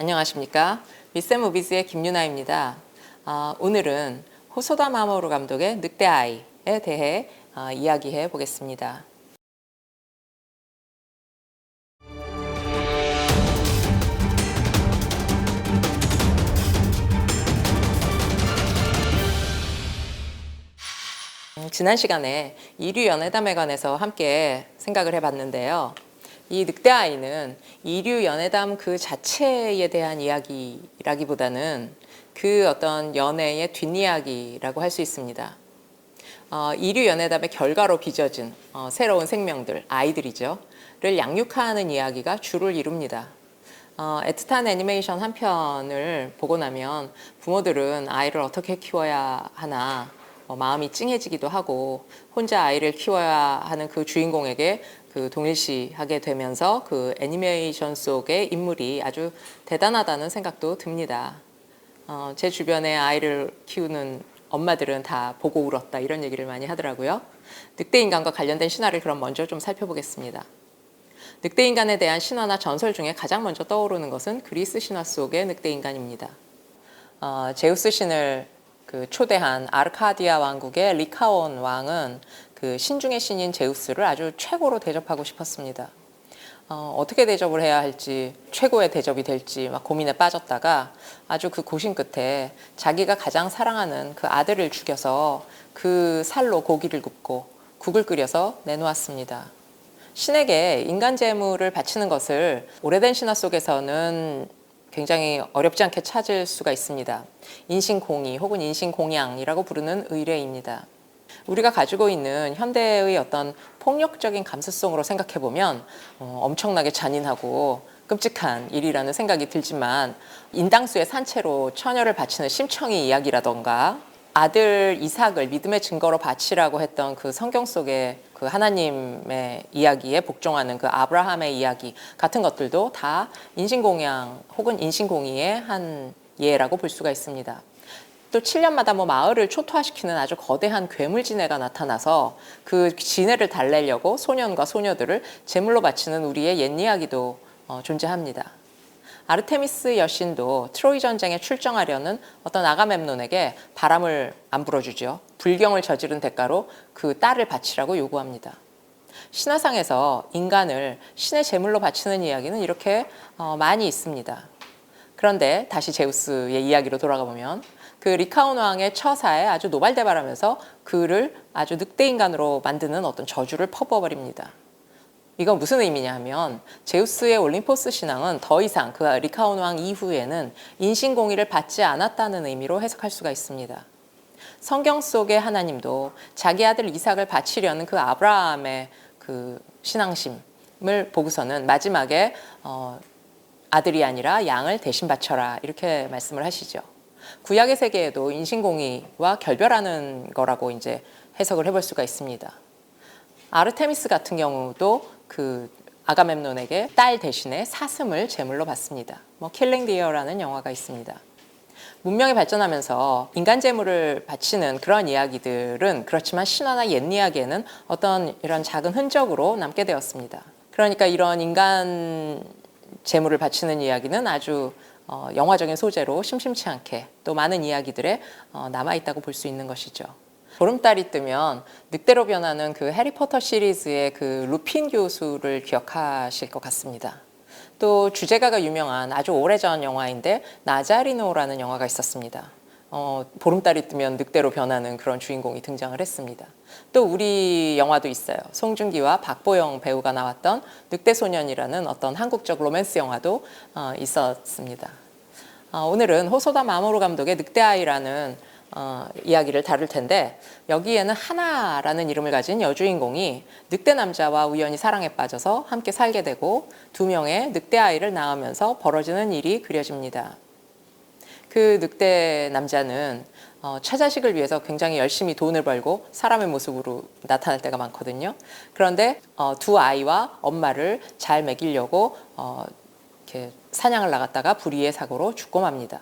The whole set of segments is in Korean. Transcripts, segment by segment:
안녕하십니까. 미센 무비즈의 김유나입니다. 아, 오늘은 호소다 마모루 감독의 늑대 아이에 대해 아, 이야기해 보겠습니다. 음, 지난 시간에 이류 연애담에 관해서 함께 생각을 해봤는데요. 이 늑대 아이는 이류 연애담 그 자체에 대한 이야기라기보다는 그 어떤 연애의 뒷이야기라고 할 수 있습니다. 어, 이류 연애담의 결과로 빚어진 어, 새로운 생명들, 아이들이죠. 를 양육하는 이야기가 주를 이룹니다. 어, 애틋한 애니메이션 한 편을 보고 나면 부모들은 아이를 어떻게 키워야 하나 어, 마음이 찡해지기도 하고 혼자 아이를 키워야 하는 그 주인공에게 그 동일시하게 되면서 그 애니메이션 속의 인물이 아주 대단하다는 생각도 듭니다. 어, 제 주변에 아이를 키우는 엄마들은 다 보고 울었다 이런 얘기를 많이 하더라고요. 늑대 인간과 관련된 신화를 그럼 먼저 좀 살펴보겠습니다. 늑대 인간에 대한 신화나 전설 중에 가장 먼저 떠오르는 것은 그리스 신화 속의 늑대 인간입니다. 어, 제우스 신을 그 초대한 아르카디아 왕국의 리카온 왕은 그 신중의 신인 제우스를 아주 최고로 대접하고 싶었습니다. 어, 어떻게 대접을 해야 할지 최고의 대접이 될지 막 고민에 빠졌다가 아주 그 고심 끝에 자기가 가장 사랑하는 그 아들을 죽여서 그 살로 고기를 굽고 국을 끓여서 내놓았습니다. 신에게 인간 재물을 바치는 것을 오래된 신화 속에서는 굉장히 어렵지 않게 찾을 수가 있습니다. 인신공의 혹은 인신공양이라고 부르는 의례입니다. 우리가 가지고 있는 현대의 어떤 폭력적인 감수성으로 생각해 보면 어, 엄청나게 잔인하고 끔찍한 일이라는 생각이 들지만 인당수의 산채로 처녀를 바치는 심청이 이야기라던가 아들 이삭을 믿음의 증거로 바치라고 했던 그 성경 속의 그 하나님의 이야기에 복종하는 그 아브라함의 이야기 같은 것들도 다 인신공양 혹은 인신공의의 한 예라고 볼 수가 있습니다. 또 7년마다 뭐 마을을 초토화시키는 아주 거대한 괴물 지네가 나타나서 그 지네를 달래려고 소년과 소녀들을 제물로 바치는 우리의 옛 이야기도 어, 존재합니다. 아르테미스 여신도 트로이 전쟁에 출정하려는 어떤 아가멤논에게 바람을 안 불어주죠. 불경을 저지른 대가로 그 딸을 바치라고 요구합니다. 신화상에서 인간을 신의 제물로 바치는 이야기는 이렇게 어, 많이 있습니다. 그런데 다시 제우스의 이야기로 돌아가 보면 그 리카온 왕의 처사에 아주 노발대발하면서 그를 아주 늑대 인간으로 만드는 어떤 저주를 퍼부어버립니다. 이건 무슨 의미냐 하면 제우스의 올림포스 신앙은 더 이상 그 리카온 왕 이후에는 인신공의를 받지 않았다는 의미로 해석할 수가 있습니다. 성경 속의 하나님도 자기 아들 이삭을 바치려는 그 아브라함의 그 신앙심을 보고서는 마지막에 어, 아들이 아니라 양을 대신 바쳐라 이렇게 말씀을 하시죠. 구약의 세계에도 인신공의와 결별하는 거라고 이제 해석을 해볼 수가 있습니다. 아르테미스 같은 경우도 그 아가멤논에게 딸 대신에 사슴을 제물로 받습니다. 뭐 킬링 디어라는 영화가 있습니다. 문명이 발전하면서 인간 재물을 바치는 그런 이야기들은 그렇지만 신화나 옛 이야기에는 어떤 이런 작은 흔적으로 남게 되었습니다. 그러니까 이런 인간 재물을 바치는 이야기는 아주 어, 영화적인 소재로 심심치 않게 또 많은 이야기들에 어, 남아 있다고 볼 수 있는 것이죠. 보름달이 뜨면 늑대로 변하는 그 해리포터 시리즈의 그 루핀 교수를 기억하실 것 같습니다. 또 주제가가 유명한 아주 오래전 영화인데 나자리노라는 영화가 있었습니다. 어, 보름달이 뜨면 늑대로 변하는 그런 주인공이 등장을 했습니다. 또 우리 영화도 있어요. 송중기와 박보영 배우가 나왔던 늑대 소년이라는 어떤 한국적 로맨스 영화도 어, 있었습니다. 어, 오늘은 호소다 마모루 감독의 늑대아이라는 어, 이야기를 다룰 텐데 여기에는 하나라는 이름을 가진 여주인공이 늑대 남자와 우연히 사랑에 빠져서 함께 살게 되고 두 명의 늑대 아이를 낳으면서 벌어지는 일이 그려집니다. 그 늑대 남자는 어, 처자식을 위해서 굉장히 열심히 돈을 벌고 사람의 모습으로 나타날 때가 많거든요. 그런데 어, 두 아이와 엄마를 잘 먹이려고 어, 이렇게 사냥을 나갔다가 불의의 사고로 죽고 맙니다.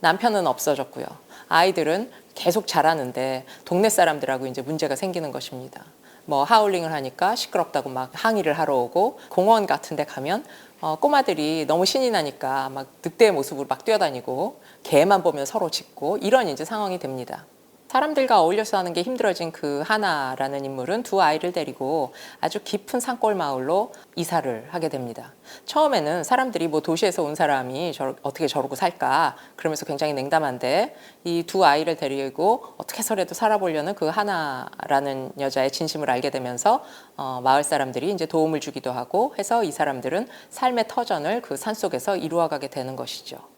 남편은 없어졌고요. 아이들은 계속 자라는데 동네 사람들하고 이제 문제가 생기는 것입니다. 뭐 하울링을 하니까 시끄럽다고 막 항의를 하러 오고 공원 같은 데 가면 어, 꼬마들이 너무 신이 나니까 막 늑대의 모습으로 막 뛰어다니고 개만 보면 서로 짖고 이런 이제 상황이 됩니다. 사람들과 어울려서 하는 게 힘들어진 그 하나라는 인물은 두 아이를 데리고 아주 깊은 산골 마을로 이사를 하게 됩니다. 처음에는 사람들이 뭐 도시에서 온 사람이 저, 어떻게 저러고 살까 그러면서 굉장히 냉담한데 이 두 아이를 데리고 어떻게 해서라도 살아보려는 그 하나라는 여자의 진심을 알게 되면서 어, 마을 사람들이 이제 도움을 주기도 하고 해서 이 사람들은 삶의 터전을 그 산속에서 이루어가게 되는 것이죠.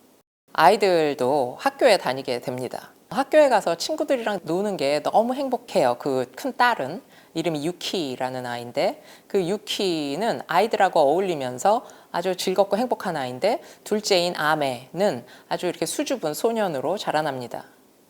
아이들도 학교에 다니게 됩니다. 학교에 가서 친구들이랑 노는 게 너무 행복해요. 그 큰 딸은 이름이 유키라는 아이인데 그 유키는 아이들하고 어울리면서 아주 즐겁고 행복한 아이인데 둘째인 아메는 아주 이렇게 수줍은 소년으로 자라납니다.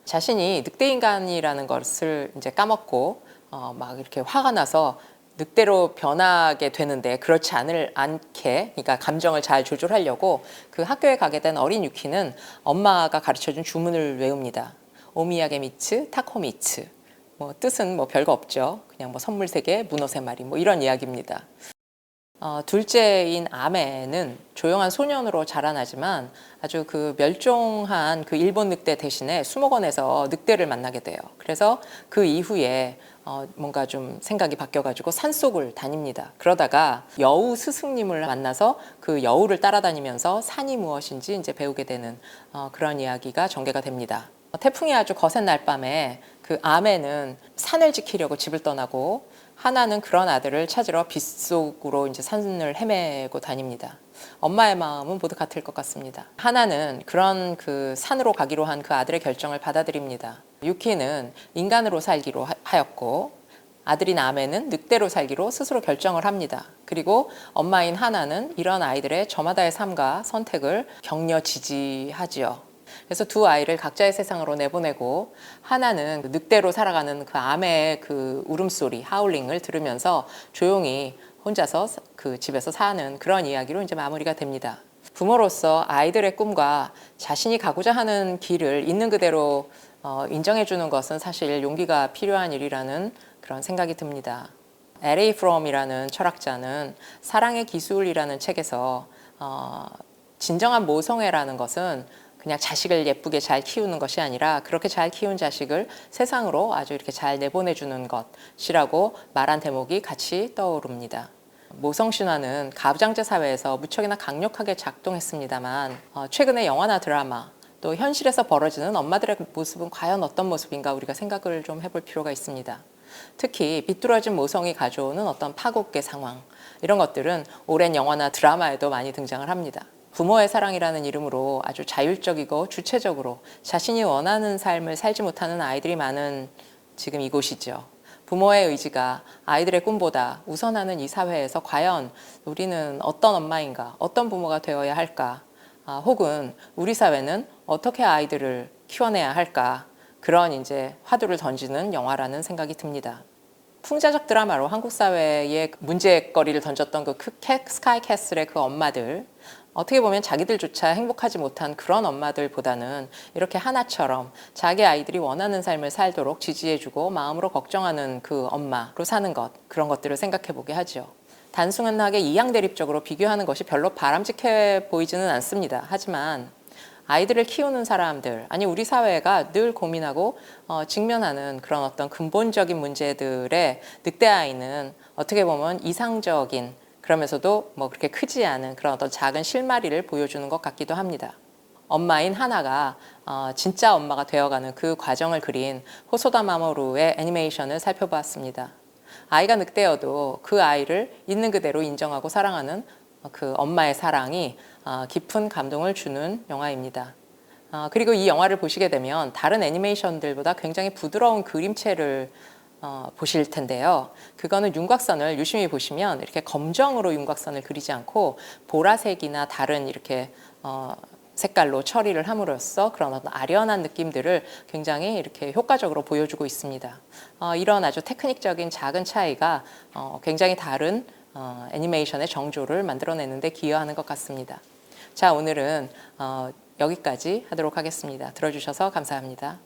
자신이 늑대 인간이라는 것을 이제 까먹고 어, 막 이렇게 화가 나서 늑대로 변하게 되는데 그렇지 않을 않게 그러니까 감정을 잘 조절하려고 그 학교에 가게 된 어린 유키는 엄마가 가르쳐준 주문을 외웁니다. 오미야게 미츠 타코미츠 뭐 뜻은 뭐 별거 없죠. 그냥 뭐 선물 세 개, 문어 세 마리 뭐 이런 이야기입니다. 어, 둘째인 아메는 조용한 소년으로 자라나지만 아주 그 멸종한 그 일본 늑대 대신에 수목원에서 늑대를 만나게 돼요. 그래서 그 이후에 어, 뭔가 좀 생각이 바뀌어가지고 산속을 다닙니다. 그러다가 여우 스승님을 만나서 그 여우를 따라다니면서 산이 무엇인지 이제 배우게 되는 어, 그런 이야기가 전개가 됩니다. 태풍이 아주 거센 날밤에 그 아메는 산을 지키려고 집을 떠나고 하나는 그런 아들을 찾으러 빗속으로 이제 산을 헤매고 다닙니다. 엄마의 마음은 모두 같을 것 같습니다. 하나는 그런 그 산으로 가기로 한 그 아들의 결정을 받아들입니다. 유키는 인간으로 살기로 하- 하였고 아들인 아메는 늑대로 살기로 스스로 결정을 합니다. 그리고 엄마인 하나는 이런 아이들의 저마다의 삶과 선택을 격려 지지하지요. 그래서 두 아이를 각자의 세상으로 내보내고 하나는 그 늑대로 살아가는 그 아메의 그 울음소리, 하울링을 들으면서 조용히 혼자서 그 집에서 사는 그런 이야기로 이제 마무리가 됩니다. 부모로서 아이들의 꿈과 자신이 가고자 하는 길을 있는 그대로 어, 인정해 주는 것은 사실 용기가 필요한 일이라는 그런 생각이 듭니다. L.A. From이라는 철학자는 사랑의 기술이라는 책에서 어, 진정한 모성애라는 것은 그냥 자식을 예쁘게 잘 키우는 것이 아니라 그렇게 잘 키운 자식을 세상으로 아주 이렇게 잘 내보내주는 것이라고 말한 대목이 같이 떠오릅니다. 모성 신화는 가부장제 사회에서 무척이나 강력하게 작동했습니다만 어, 최근에 영화나 드라마 또 현실에서 벌어지는 엄마들의 모습은 과연 어떤 모습인가 우리가 생각을 좀 해볼 필요가 있습니다. 특히 비뚤어진 모성이 가져오는 어떤 파국의 상황 이런 것들은 오랜 영화나 드라마에도 많이 등장을 합니다. 부모의 사랑이라는 이름으로 아주 자율적이고 주체적으로 자신이 원하는 삶을 살지 못하는 아이들이 많은 지금 이곳이죠. 부모의 의지가 아이들의 꿈보다 우선하는 이 사회에서 과연 우리는 어떤 엄마인가, 어떤 부모가 되어야 할까, 아, 혹은 우리 사회는 어떻게 아이들을 키워내야 할까, 그런 이제 화두를 던지는 영화라는 생각이 듭니다. 풍자적 드라마로 한국 사회에 문제거리를 던졌던 그 크- 캐- 스카이 캐슬의 그 엄마들 어떻게 보면 자기들조차 행복하지 못한 그런 엄마들보다는 이렇게 하나처럼 자기 아이들이 원하는 삶을 살도록 지지해주고 마음으로 걱정하는 그 엄마로 사는 것 그런 것들을 생각해 보게 하죠. 단순하게 이양 대립적으로 비교하는 것이 별로 바람직해 보이지는 않습니다. 하지만 아이들을 키우는 사람들, 아니 우리 사회가 늘 고민하고 어, 직면하는 그런 어떤 근본적인 문제들의 늑대 아이는 어떻게 보면 이상적인 그러면서도 뭐 그렇게 크지 않은 그런 어떤 작은 실마리를 보여주는 것 같기도 합니다. 엄마인 하나가 어, 진짜 엄마가 되어가는 그 과정을 그린 호소다 마모루의 애니메이션을 살펴보았습니다. 아이가 늑대여도 그 아이를 있는 그대로 인정하고 사랑하는 그 엄마의 사랑이 어, 깊은 감동을 주는 영화입니다. 어, 그리고 이 영화를 보시게 되면 다른 애니메이션들보다 굉장히 부드러운 그림체를 어, 보실 텐데요. 그거는 윤곽선을 유심히 보시면 이렇게 검정으로 윤곽선을 그리지 않고 보라색이나 다른 이렇게 어, 색깔로 처리를 함으로써 그런 어떤 아련한 느낌들을 굉장히 이렇게 효과적으로 보여주고 있습니다. 어, 이런 아주 테크닉적인 작은 차이가 어, 굉장히 다른 어, 애니메이션의 정조를 만들어내는데 기여하는 것 같습니다. 자, 오늘은 어, 여기까지 하도록 하겠습니다. 들어주셔서 감사합니다.